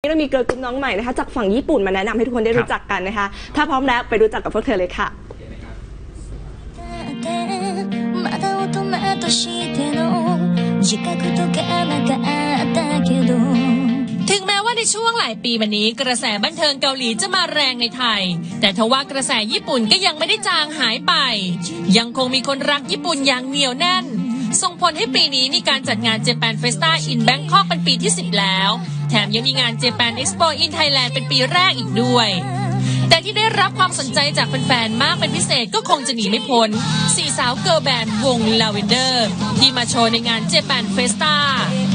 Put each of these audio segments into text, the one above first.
นี่เรามีเกิร์ลกรุ๊ปน้องใหม่นะคะจากฝั่งญี่ปุ่นมาแนะนำให้ทุกคนได้รู้จักกันนะคะ ถ้าพร้อมแล้วไปรู้จักกับพวกเธอเลยค่ะ まだ大人としての自覚とかなかったけど ถึงแม้ว่าในช่วงหลายปีมานี้ กระแสบันเทิงเกาหลีจะมาแรงในไทย แต่ทว่ากระแสญี่ปุ่นก็ยังไม่ได้จางหายไป ยังคงมีคนรักญี่ปุ่นอย่างเหนียวแน่น ส่งผลให้ปีนี้มีการจัดงาน Japan Festa in Bangkok เป็นปีที่ 10 แล้ว แถมยังมีงาน Japan Expo in Thailand เป็นปีแรกอีกด้วย แต่ที่ได้รับความสนใจจากแฟนๆ มากเป็นพิเศษก็คงจะหนีไม่พ้นสี่สาวเกิร์ลแบนด์วงลาเวนเดอร์ที่มาโชว์ในงานเจแปนเฟสตา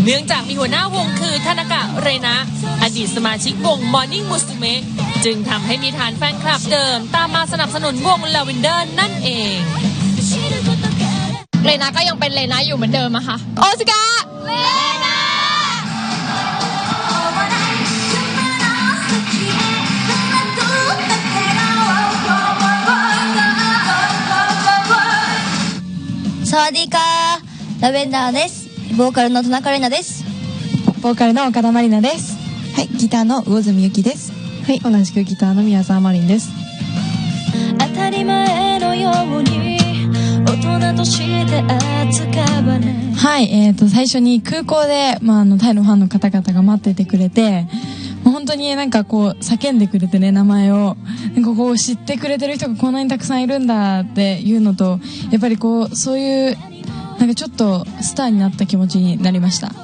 เนื่องจากมีหัวหน้าวงคือทานากะเรนะ อดีตสมาชิกวง Morning Musume จึงทำให้มีฐานแฟนคลับเดิม ตามมาสนับสนุนวงลาเวนเดอร์นั่นเองเลนาก็ยังเป็นเลนาอยู่เหมือนเดิมอะค่ะ โอสกา サワディーカーラベンダーです。ボーカルの田中玲奈です。ボーカルの岡田真里奈です。はいギターの魚住由紀です。はい。同じくギターの宮沢マリンです。当たり前のように大人として扱わないはいえー、と最初に空港で、まあ、あのタイのファンの方々が待っててくれて本当になんかこう、叫んでくれてね、名前を。なんかこう、知ってくれてる人がこんなにたくさんいるんだっていうのと、やっぱりこう、そういう、なんかちょっとスターになった気持ちになりました。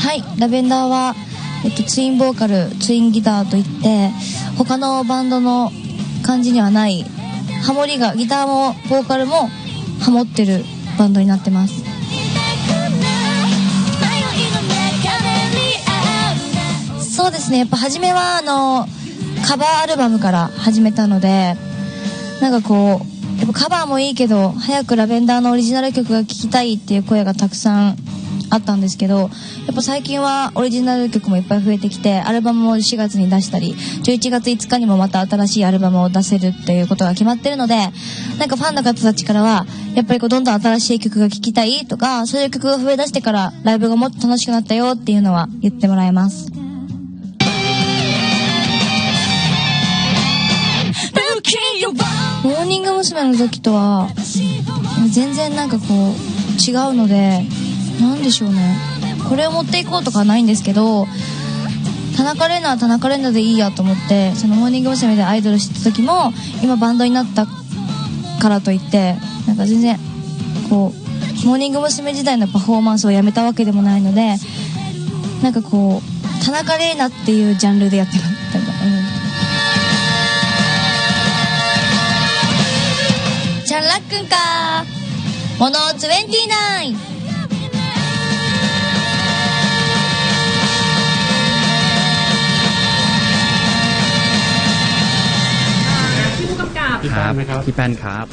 はい、ラベンダーは、えっと、ツインボーカル、ツインギターといって、他のバンドの感じにはない、ハモリが、ギターもボーカルもハモってるバンドになってます。そうですね、やっぱ初めは、あの、カバーアルバムから始めたので、なんかこう、やっぱカバーもいいけど、早くラベンダーのオリジナル曲が聴きたいっていう声がたくさんあったんですけど、やっぱ最近はオリジナル曲もいっぱい増えてきて、アルバムも4月に出したり、11月5日にもまた新しいアルバムを出せるっていうことが決まってるので、なんかファンの方たちからは、やっぱりこうどんどん新しい曲が聴きたいとか、そういう曲が増え出してからライブがもっと楽しくなったよっていうのは言ってもらえます。モーニング娘。の時とは全然なんかこう違うのでなんでしょうねこれを持っていこうとかはないんですけど田中玲奈は田中玲奈でいいやと思ってそのモーニング娘。でアイドルしてた時も今バンドになったからといってなんか全然こうモーニング娘。時代のパフォーマンスをやめたわけでもないのでなんかこう田中玲奈っていうジャンルでやってますなんかうんチャンラックンかモノ29 ครับพี่แป้นครับ